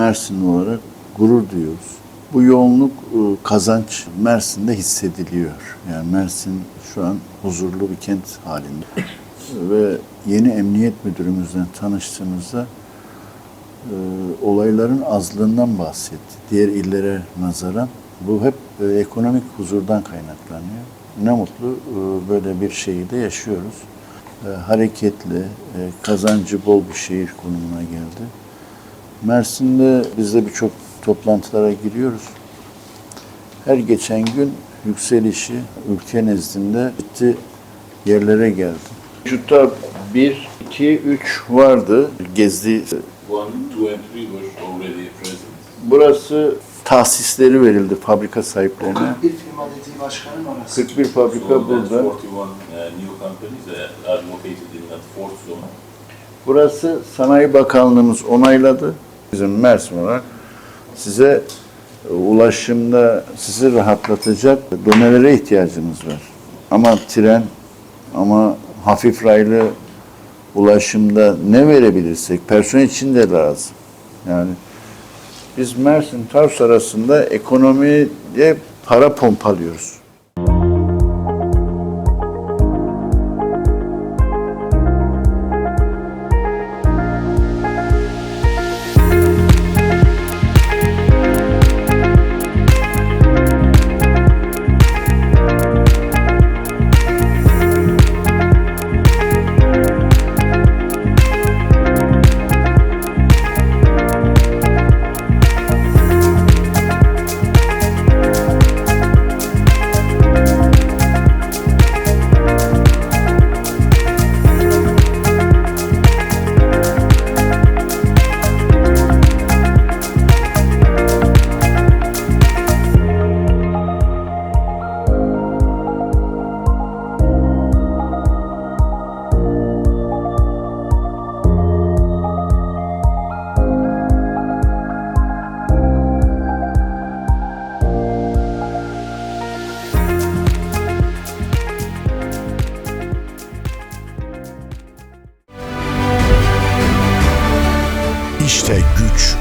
Mersinli olarak gurur duyuyoruz. Bu yoğunluk e, kazanç Mersin'de hissediliyor. Yani Mersin şu an huzurlu bir kent halinde. Ve yeni emniyet müdürümüzle tanıştığımızda e, olayların azlığından bahsetti. Diğer illere nazaran bu hep e, ekonomik huzurdan kaynaklanıyor. Ne mutlu e, böyle bir şehirde yaşıyoruz. E, hareketli, e, kazancı bol bir şehir konumuna geldi. Mersin'de biz de birçok toplantılara giriyoruz. Her geçen gün yükselişi ülke nezdinde ciddi yerlere geldi. Vücutta 1, 2, 3 vardı gezdiği One, two, and three were already present. Burası tahsisleri verildi fabrika sahiplerine. Bir firma dediği başkanın orası. 41 fabrika So burada. 41 uh, new companies uh, are located in that fourth zone. Burası Sanayi Bakanlığımız onayladı. Bizim Mersin olarak size ulaşımda sizi rahatlatacak donelere ihtiyacımız var. Ama tren ama hafif raylı ulaşımda ne verebilirsek personel için de lazım. Yani biz Mersin Tarsus arasında ekonomiye para pompalıyoruz. İşte güç